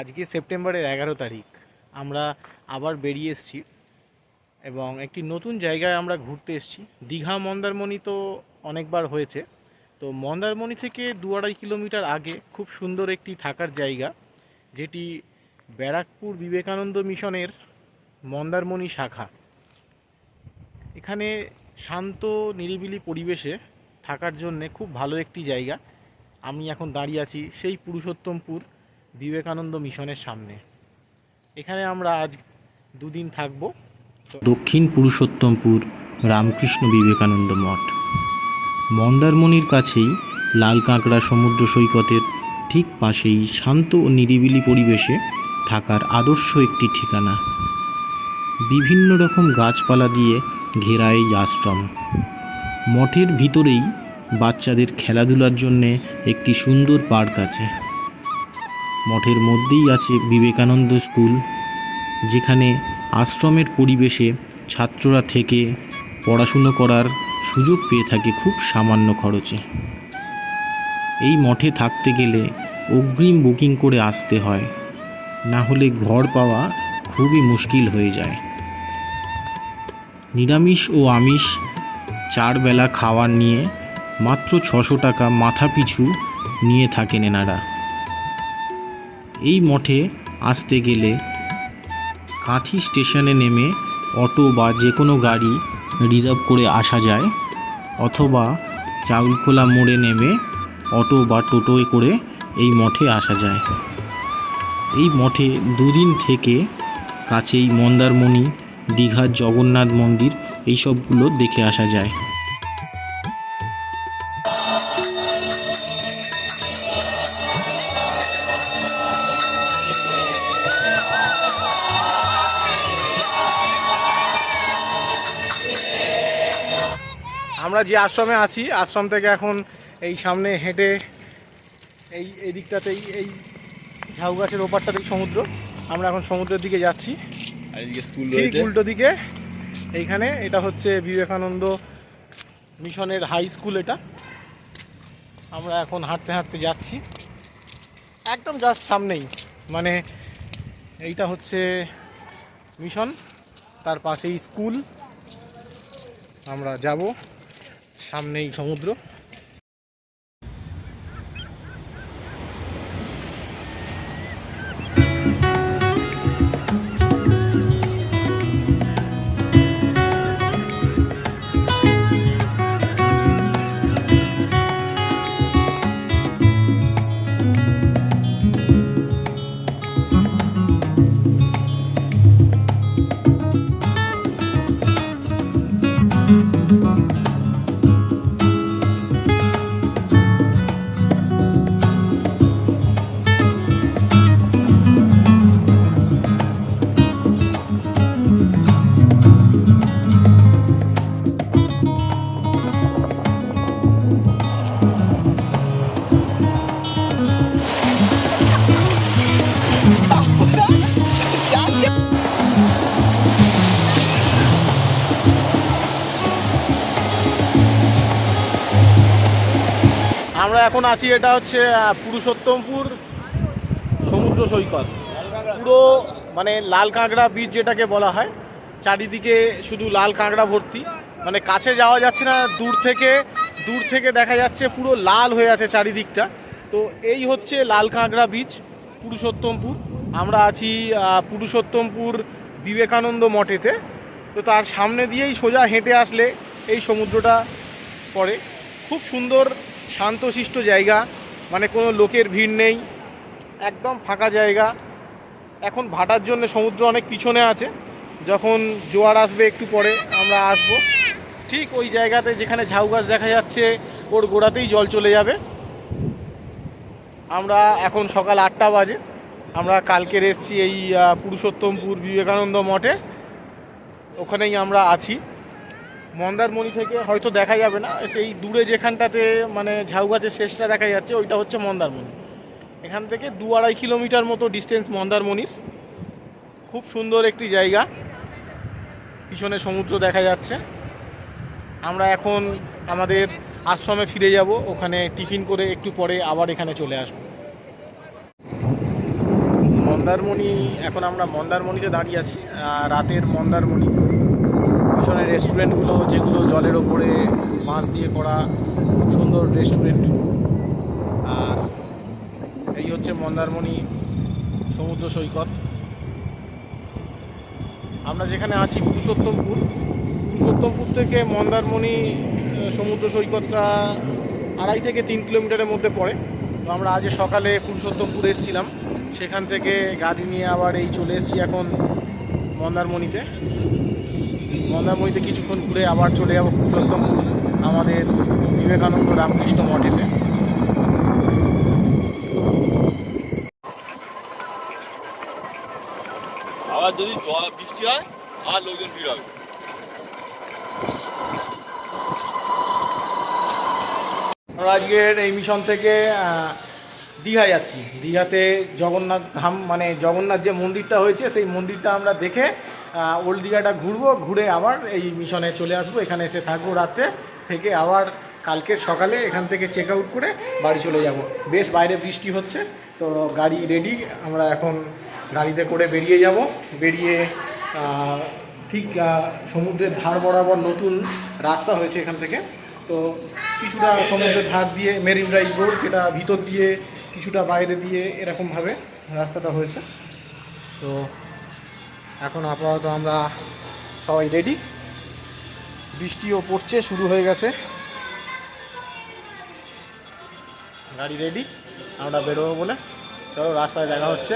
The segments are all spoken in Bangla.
আজকে সেপ্টেম্বরের এগারো তারিখ। আমরা আবার বেরিয়ে এসেছি এবং একটি নতুন জায়গায় আমরা ঘুরতে এসেছি। দীঘা মন্দারমণি তো অনেকবার হয়েছে। তো মন্দারমণি থেকে দু আড়াই কিলোমিটার আগে খুব সুন্দর একটি থাকার জায়গা, যেটি ব্যারাকপুর বিবেকানন্দ মিশনের মন্দারমণি শাখা। এখানে শান্ত, নিরিবিলি পরিবেশে থাকার জন্যে খুব ভালো একটি জায়গা। আমি এখন দাঁড়িয়ে আছি সেই পুরুষোত্তমপুর বিবেকানন্দ মিশনের সামনে। এখানে আমরা আজ দুদিন থাকব। দক্ষিণ পুরুষোত্তমপুর রামকৃষ্ণ বিবেকানন্দ মঠ। মন্দারমণির কাছেই লাল কাঁকড়া সমুদ্র সৈকতের ঠিক পাশেই শান্ত ও নিরিবিলি পরিবেশে থাকার আদর্শ একটি ঠিকানা। বিভিন্ন রকম গাছপালা দিয়ে ঘেরা এই আশ্রম। মঠের ভিতরেই বাচ্চাদের খেলাধুলার জন্যে একটি সুন্দর পার্ক আছে। মঠের মধ্যেই আছে বিবেকানন্দ স্কুল, যেখানে আশ্রমের পরিবেশে ছাত্ররা থেকে পড়াশুনো করার সুযোগ পেয়ে থাকে খুব সামান্য খরচে। এই মঠে থাকতে গেলে অগ্রিম বুকিং করে আসতে হয়, না হলে ঘর পাওয়া খুবই মুশকিল হয়ে যায়। নিরামিষ ও আমিষ চার বেলা খাওয়ার নিয়ে মাত্র ছশো টাকা মাথা পিছু নিয়ে থাকেন এনারা। এই মঠে আসতে গেলে কাঁথি স্টেশনে নেমে অটো বা যে কোনো গাড়ি রিজার্ভ করে আসা যায়, অথবা চাউলখোলা মোড়ে নেমে অটো বা টোটোয় করে এই মঠে আসা যায়। এই মঠে দুদিন থেকে কাছেই মন্দারমণি, দীঘার জগন্নাথ মন্দির, এইসবগুলো দেখে আসা যায়। আমরা যে আশ্রমে আছি আশ্রম থেকে এখন এই সামনে হেঁটে এই এই দিকটাতেই এই ঝাউ গাছের ওপারটাতেই সমুদ্র। আমরা এখন সমুদ্রের দিকে যাচ্ছি। ঠিক উল্টো দিকে। এইখানে এটা হচ্ছে বিবেকানন্দ মিশনের হাই স্কুল এটা। আমরা এখন হাঁটতে হাঁটতে যাচ্ছি। একদম জাস্ট সামনেই। মানে এইটা হচ্ছে মিশন তার পাশেই স্কুল। আমরা যাব। সামনেই সমুদ্র। আমরা এখন আছি, এটা হচ্ছে পুরুষোত্তমপুর সমুদ্র সৈকত। পুরো মানে লাল কাঁকড়া বীচ যেটাকে বলা হয়, চারিদিকে শুধু লাল কাঁকড়া ভর্তি। মানে কাছে যাওয়া যাচ্ছে না, দূর থেকে দূর থেকে দেখা যাচ্ছে পুরো লাল হয়ে আছে চারিদিকটা। তো এই হচ্ছে লাল কাঁকড়া বীচ পুরুষোত্তমপুর। আমরা আছি পুরুষোত্তমপুর বিবেকানন্দ মঠেতে। তো তার সামনে দিয়েই সোজা হেঁটে আসলে এই সমুদ্রটা পড়ে। খুব সুন্দর শান্তশিষ্ট জায়গা মানে কোনো লোকের ভিড় নেই, একদম ফাঁকা জায়গা। এখন ভাটার জন্য সমুদ্র অনেক পিছনে আছে, যখন জোয়ার আসবে একটু পরে আমরা আসব। ঠিক ওই জায়গাতে যেখানে ঝাউ গাছ দেখা যাচ্ছে, ওর গোড়াতেই জল চলে যাবে। আমরা এখন সকাল আটটা বাজে, আমরা কালকের এসছি এই পুরুষোত্তমপুর বিবেকানন্দ মঠে, ওখানেই আমরা আছি। মন্দারমণি থেকে হয়তো দেখা যাবে না। সেই দূরে যেখানটাতে মানে ঝাউ গাছের শেষটা দেখা যাচ্ছে, ওইটা হচ্ছে মন্দারমণি। এখান থেকে দু আড়াই কিলোমিটার মতো ডিস্টেন্স মন্দারমণির। খুব সুন্দর একটি জায়গা। পিছনে সমুদ্র দেখা যাচ্ছে। আমরা এখন আমাদের আশ্রমে ফিরে যাব। ওখানে টিফিন করে একটু পরে আবার এখানে চলে আসব। মন্দারমণি, এখন আমরা মন্দারমণিতে দাঁড়িয়ে আছি। রাতের মন্দারমণি। পিছনের রেস্টুরেন্টগুলো যেগুলো জলের ওপরে মাছ দিয়ে করা সুন্দর রেস্টুরেন্ট আর এই হচ্ছে মন্দারমণি সমুদ্র সৈকত। আমরা যেখানে আছি, পুরুষোত্তমপুর। পুরুষোত্তমপুর থেকে মন্দারমণি সমুদ্র সৈকতটা আড়াই থেকে তিন কিলোমিটারের মধ্যে পড়ে। তো আমরা আজ সকালে পুরুষোত্তমপুর এসেছিলাম। সেখান থেকে গাড়ি নিয়ে আবার এই চলে এসেছি এখন মন্দারমণিতে। মন্দারমণিতে কিছুক্ষণ ঘুরে আবার চলে যাব পুরুষোত্তমপুর আমাদের বিবেকানন্দ রামকৃষ্ণ মঠেতে আবার যদি বৃষ্টি হয় আর লোকজন ভিড় হবে। আমরা আজকের এই মিশন থেকে দীঘা যাচ্ছি। দীঘাতে জগন্নাথ ধাম মানে জগন্নাথ যে মন্দিরটা হয়েছে সেই মন্দিরটা আমরা দেখে ওল্ড দীঘাটা ঘুরবো, ঘুরে আবার এই মিশনে চলে আসব, এখানে এসে থাকব রাত্রে থেকে আবার কালকের সকালে এখান থেকে চেক আউট করে বাড়ি চলে যাব। বেশ বাইরে বৃষ্টি হচ্ছে, তো গাড়ি রেডি আমরা এখন গাড়িতে করে বেরিয়ে যাব। বেরিয়ে ঠিক সমুদ্রের ধার বরাবর নতুন রাস্তা হয়েছে এখান থেকে। তো কিছুটা সমুদ্রের ধার দিয়ে মেরিন ড্রাইভ রোড যেটা ভিতর দিয়ে কিছুটা বাইরে দিয়ে এরকমভাবে রাস্তাটা হয়েছে। তো এখন আপাতত আমরা সবাই রেডি বৃষ্টিও পড়ছে, শুরু হয়ে গেছে। গাড়ি রেডি আমরা বেরোবো বলে। চলো রাস্তায় দেখা হচ্ছে।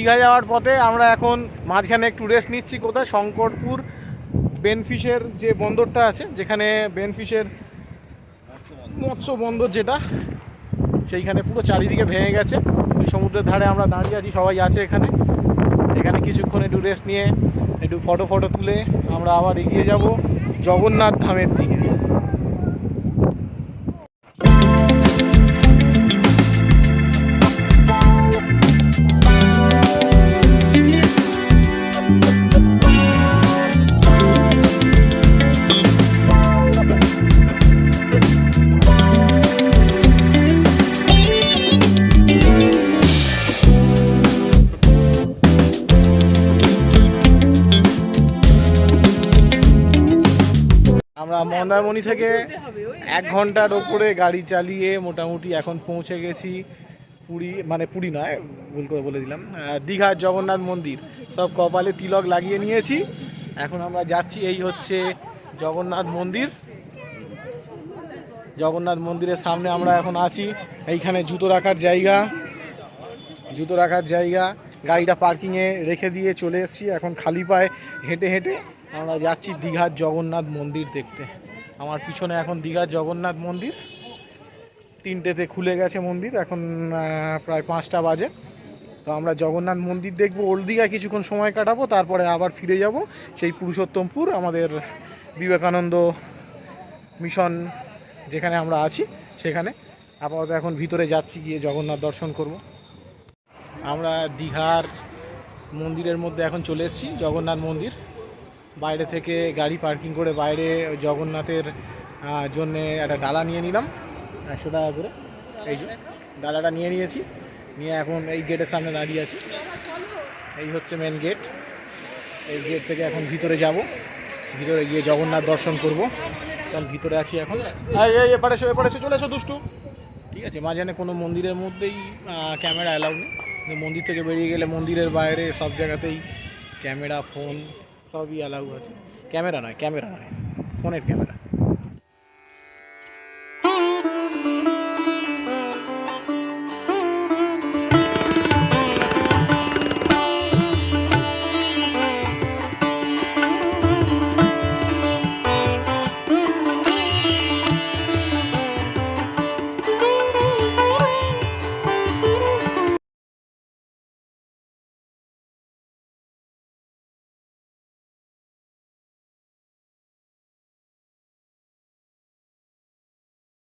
দীঘা যাওয়ার পথে আমরা এখন মাঝখানে একটু রেস্ট নিচ্ছি কোথায়? শঙ্করপুর বেনফিশের যে বন্দরটা আছে, যেখানে বেনফিশের মৎস্য বন্দর যেটা, সেইখানে পুরো চারিদিকে ভেঙে গেছে। ওই সমুদ্রের ধারে আমরা দাঁড়িয়ে আছি, সবাই আছে এখানে। এখানে কিছুক্ষণ একটু রেস্ট নিয়ে, একটু ফটো ফটো তুলে আমরা আবার এগিয়ে যাব জগন্নাথ ধামের দিকে। মন্দারমণি থেকে এক ঘণ্টার ওপরে গাড়ি চালিয়ে মোটামুটি এখন পৌঁছে গেছি পুরী মানে পুরী নয় ভুল করে বলে দিলাম দীঘার জগন্নাথ মন্দির। সব কপালে তিলক লাগিয়ে নিয়েছি। এখন আমরা যাচ্ছি এই হচ্ছে জগন্নাথ মন্দির। জগন্নাথ মন্দিরের সামনে আমরা এখন আছি এইখানে জুতো রাখার জায়গা। জুতো রাখার জায়গা গাড়িটা পার্কিংয়ে রেখে দিয়ে চলে এসেছি এখন খালি পায়ে হেঁটে হেঁটে আমরা যাচ্ছি দীঘার জগন্নাথ মন্দির দেখতে। আমার পিছনে এখন দীঘার জগন্নাথ মন্দির। তিনটেতে খুলে গেছে মন্দির, এখন প্রায় পাঁচটা বাজে। তো আমরা জগন্নাথ মন্দির দেখব, ওল্ড দীঘায় কিছুক্ষণ সময় কাটাবো, তারপরে আবার ফিরে যাব। সেই পুরুষোত্তমপুর, আমাদের বিবেকানন্দ মিশন যেখানে আমরা আছি, সেখানে। আপাতত এখন ভিতরে যাচ্ছি, গিয়ে জগন্নাথ দর্শন করব। আমরা দীঘার মন্দিরের মধ্যে এখন চলে এসেছি, জগন্নাথ মন্দির। বাইরে থেকে গাড়ি পার্কিং করে বাইরে জগন্নাথের জন্যে একটা ডালা নিয়ে নিলাম। একশো টাকা করে। এই ডালাটা নিয়ে নিয়েছি। নিয়ে এখন এই গেটের সামনে দাঁড়িয়ে আছি। এই হচ্ছে মেন গেট এই গেট থেকে এখন ভিতরে যাব। ভিতরে গিয়ে জগন্নাথ দর্শন করব। কারণ ভিতরে আছি এখন। এপারে এসো এপারে এসো, চলে এসো দুষ্টু। ঠিক আছে, মাঝখানে কোনো মন্দিরের মধ্যেই ক্যামেরা অ্যালাউ নেই। মন্দির থেকে বেরিয়ে গেলে মন্দিরের বাইরে সব জায়গাতেই ক্যামেরা ফোন সবই অ্যালাউ আছে। ক্যামেরা নয় ক্যামেরা নয় ফোনের ক্যামেরা।